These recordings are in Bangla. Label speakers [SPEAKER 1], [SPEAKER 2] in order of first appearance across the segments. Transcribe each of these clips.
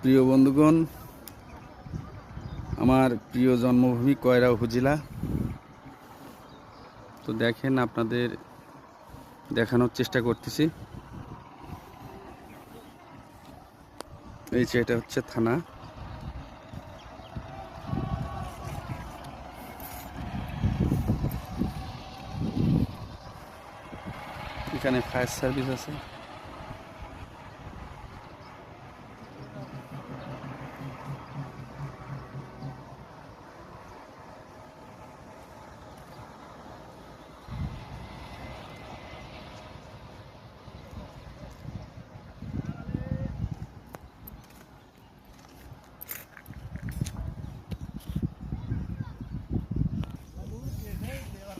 [SPEAKER 1] প্রিয় বন্ধুগণ, আমার প্রিয় জন্মভূমি কয়রা উপজেলা। তো দেখেন আপনাদের দেখানোর চেষ্টা করতেছি। এই যে এটা হচ্ছে থানা। এখানে ফায়ার সার্ভিস আছে।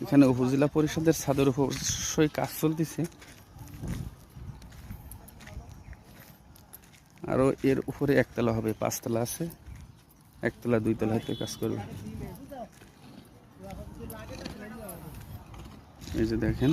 [SPEAKER 1] এখানে উপজেলা পরিষদের ছাদের উপর কাজ চলতেছে। আরও এর উপরে একতলা হবে, পাঁচতলা আছে। একতলা, দুইতলা হয়তো কাজ করবে। এই যে দেখেন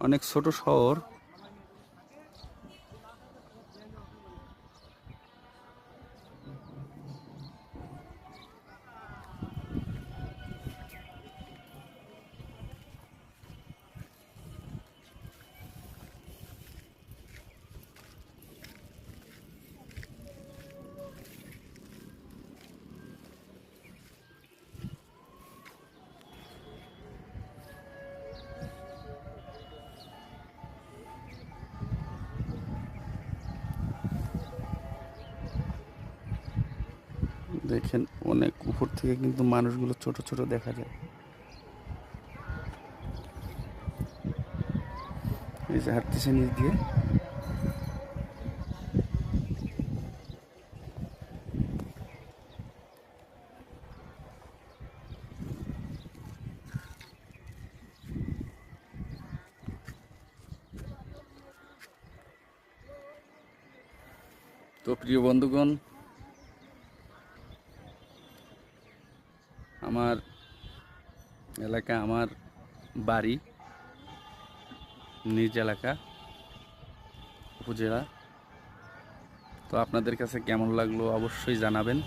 [SPEAKER 1] অনেক ছোট শহর দেখেন অনেক উপর থেকে কিন্তু মানুষগুলো ছোট ছোট দেখা যায়। এই যে হাঁটতেছে নিচ দিয়ে। তো প্রিয় বন্ধুগণ আমার এলাকা আমার বাড়ি নিজ এলাকা উপজেলা। তো আপনাদের কাছে কেমন লাগল অবশ্যই জানাবেন।